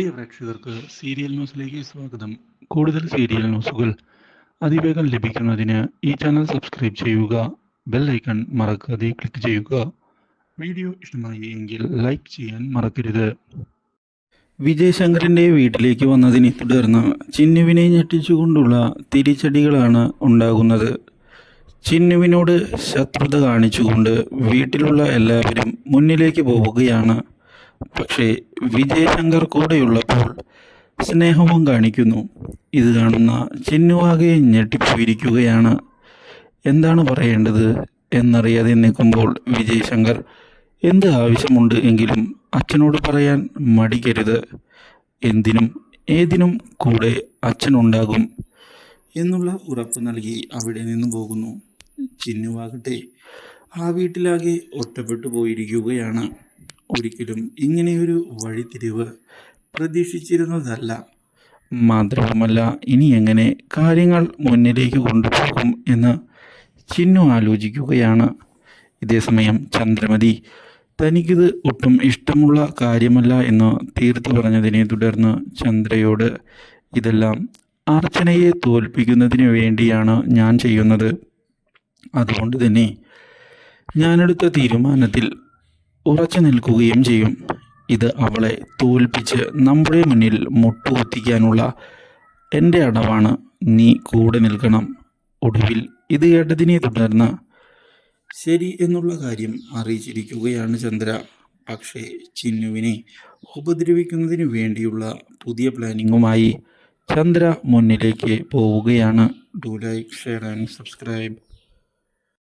പ്രിയ പ്രേക്ഷകർക്ക് സീരിയൽ ന്യൂസിലേക്ക് സ്വാഗതം. കൂടുതൽ സീരിയൽ ന്യൂസുകൾ അതിവേഗം ലഭിക്കുന്നതിന് ഈ ചാനൽ സബ്സ്ക്രൈബ് ചെയ്യുക ബെൽ ഐക്കൺ മറക്കാതെ ക്ലിക്ക് ചെയ്യുക. വീഡിയോ ഇഷ്ടമായി എങ്കിൽ ലൈക്ക് ചെയ്യാൻ മറക്കരുത്. വിജയശങ്കറിന്റെ വീട്ടിലേക്ക് വന്നതിനെ തുടർന്ന് ചിന്നുവിനെ ഞെട്ടിച്ചുകൊണ്ടുള്ള തിരിച്ചടികളാണ് ഉണ്ടാകുന്നത്. ചിന്നുവിനോട് ശത്രുത കാണിച്ചുകൊണ്ട് വീട്ടിലുള്ള എല്ലാവരും മുന്നിലേക്ക് പോവുകയാണ് പക്ഷേ വിജയശങ്കർ കൂടെയുള്ളപ്പോൾ സ്നേഹവും കാണിക്കുന്നു. ഇത് കാണുന്ന ചിന്നുവാകെ ഞെട്ടിപ്പോയിരിക്കുകയാണ്. എന്താണ് പറയേണ്ടത് എന്നറിയാതെ നിൽക്കുമ്പോൾ വിജയശങ്കർ എന്ത് ആവശ്യമുണ്ട് എങ്കിലും അച്ഛനോട് പറയാൻ മടിക്കരുത്. എന്തിനും ഏതിനും കൂടെ അച്ഛനുണ്ടാകും എന്നുള്ള ഉറപ്പ് നൽകി അവിടെ നിന്ന് പോകുന്നു. ചിന്നുവാകട്ടെ ആ വീട്ടിലാകെ ഒറ്റപ്പെട്ടു പോയിരിക്കുകയാണ്. ഒരിക്കലും ഇങ്ങനെയൊരു വഴിത്തിരിവ് പ്രതീക്ഷിച്ചിരുന്നതല്ല. മാത്രവുമല്ല ഇനി എങ്ങനെ കാര്യങ്ങൾ മുന്നിലേക്ക് കൊണ്ടുപോകും എന്ന് ചിന്നു ആലോചിക്കുകയാണ്. ഇതേസമയം ചന്ദ്രമതി തനിക്കിത് ഒട്ടും ഇഷ്ടമുള്ള കാര്യമല്ല എന്ന് തീർത്തു പറഞ്ഞതിനെ തുടർന്ന് ചന്ദ്രയോട് ഇതെല്ലാം അർച്ചനയെ തോൽപ്പിക്കുന്നതിന് വേണ്ടിയാണ് ഞാൻ ചെയ്യുന്നത്. അതുകൊണ്ട് തന്നെ ഞാനെടുത്ത തീരുമാനത്തിൽ ഉറച്ചു നിൽക്കുകയും ചെയ്യും. ഇത് അവളെ തോൽപ്പിച്ച് നമ്മുടെ മുന്നിൽ മുട്ടുകുത്തിക്കാനുള്ള എന്റെ അടവാണ്. നീ കൂടെ നിൽക്കണം. ഒടുവിൽ ഇത് കേട്ടതിനെ തുടർന്ന് ശരി എന്നുള്ള കാര്യം അറിയിച്ചിരിക്കുകയാണ് ചന്ദ്ര. പക്ഷേ ചിന്നുവിനെ ഉപദ്രവിക്കുന്നതിന് വേണ്ടിയുള്ള പുതിയ പ്ലാനിങ്ങുമായി ചന്ദ്ര മുന്നിലേക്ക് പോവുകയാണ്. Do like share and subscribe.